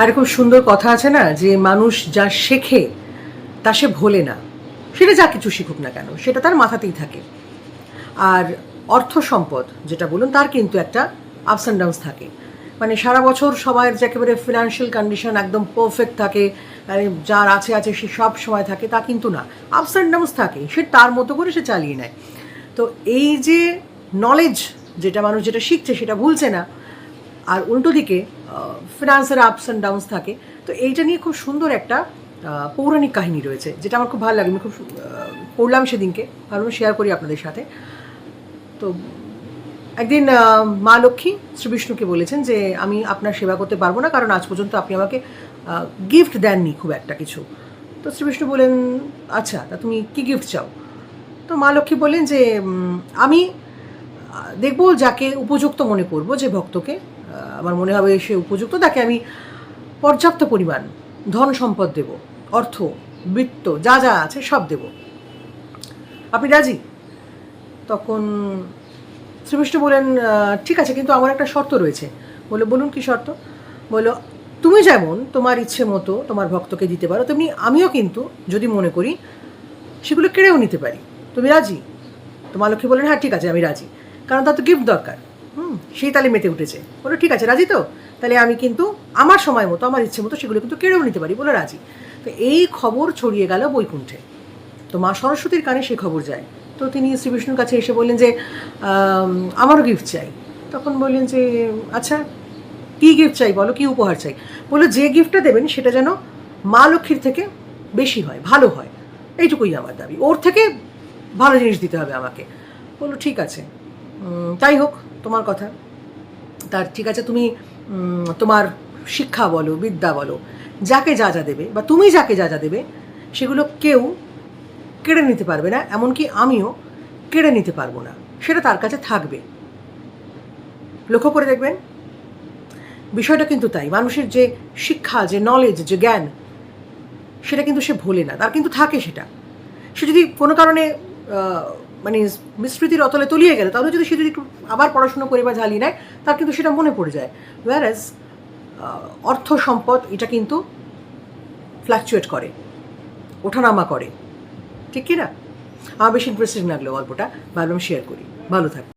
আর খুব সুন্দর কথা আছে না যে মানুষ যা শেখে, তা সে ভোলে না। সেটা যা কিছু শিখুক না কেন, সেটা তার মাথাতেই থাকে। আর অর্থ সম্পদ, যেটা বলুন, তার কিন্তু একটা আপস অ্যান্ড ডাউনস থাকে। মানে সারা বছর সবার যে একেবারে ফিনান্সিয়াল কন্ডিশন একদম পারফেক্ট থাকে মানে যার আছে আছে, সে সব সময় থাকে, তা কিন্তু না। আপস অ্যান্ড ডাউনস থাকে, সে তার মতো করে সে চালিয়ে নেয়। তো এই যে নলেজ যেটা মানুষ যেটা শিখছে, সেটা ভুলছে না। আর উল্টো দিকে ফিনান্সের আপস অ্যান্ড ডাউনস থাকে। তো এইটা নিয়ে খুব সুন্দর একটা পৌরাণিক কাহিনী রয়েছে, যেটা আমার খুব ভালো লাগে। আমি খুব পড়লাম সেদিনকে। ভাবলাম শেয়ার করি আপনাদের সাথে। তো একদিন মা লক্ষ্মী শ্রী বিষ্ণুকে বলেছেন যে, আমি আপনার সেবা করতে পারব না, কারণ আজ পর্যন্ত আপনি আমাকে গিফট দেননি খুব একটা কিছু। তো শ্রী বিষ্ণু বলেন আচ্ছা তা তুমি কি গিফট চাও? তো মা লক্ষ্মী বললেন যে আমি দেখব যাকে উপযুক্ত মনে করব যে ভক্তকে আমার মনে হবে সে উপযুক্ত তাকে আমি পর্যাপ্ত পরিমাণ ধন সম্পদ দেব অর্থ বৃত্ত যা যা আছে সব দেব। আপনি রাজি? তখন শ্রীবিষ্ণু বলেন "আহ, ঠিক আছে কিন্তু আমার একটা শর্ত রয়েছে। বলে বলুন কি শর্ত? বলল তুমি যেমন তোমার ইচ্ছে মতো তোমার ভক্তকে দিতে পারো তেমনি আমিও কিন্তু যদি মনে করি সেগুলো কেড়েও নিতে পারি। তুমি রাজি? তোমার লক্ষ্মী বললেন হ্যাঁ ঠিক আছে আমি রাজি। কারণ তার তো গিফট দরকার। হুম, সেই তালে মেতে উঠেছে। বলো, ঠিক আছে, রাজি তো? তাহলে আমি কিন্তু আমার সময় মতো, আমার ইচ্ছে মতো সেগুলো কিন্তু কেড়েও নিতে পারি। বলে, রাজি। তো এই খবর ছড়িয়ে গেল বৈকুণ্ঠে। তো মা সরস্বতীর কানে সেই খবর যায়। তো তিনি শ্রী বিষ্ণুর কাছে এসে বললেন যে আমারও গিফট চাই। তখন বললেন যে আচ্ছা কী গিফট চাই বলো, কী উপহার চাই? বলল, যে গিফটটা দেবেন সেটা যেন মা লক্ষ্মীর থেকে বেশি হয়, ভালো হয়। এইটুকুই আমার দাবি। ওর থেকে ভালো জিনিস দিতে হবে আমাকে। বলল, ঠিক আছে। তাই হোক তোমার কথা। তার ঠিক আছে, তুমি তোমার শিক্ষা বলো, বিদ্যা বলো, যাকে যা যা দেবে বা তুমি যাকে যা যা দেবে, সেগুলো কেউ কেড়ে নিতে পারবে না, এমনকি আমিও কেড়ে নিতে পারব না। সেটা তার কাছে থাকবে। লক্ষ্য করে দেখবেন, বিষয়টা কিন্তু তাই। মানুষের যে শিক্ষা, যে নলেজ যে জ্ঞান, সেটা কিন্তু সে ভোলে না। তার কিন্তু থাকে সেটা। সে যদি কোনো কারণে মানে বিস্মৃতির অতলে তলিয়ে গেলে, তাহলে যদি সে যদি একটু আবার পড়াশুনো করে বা ঝালিয়ে নেয়, তার কিন্তু সেটা মনে পড়ে যায়। ওয়ারাজ অর্থ সম্পদ, এটা কিন্তু ফ্ল্যাকচুয়েট করে, ওঠানামা করে। ঠিক কি না? আমার বেশি ইন্টারেস্টেড লাগল গল্পটা, ভাবলাম শেয়ার করি। ভালো থাক।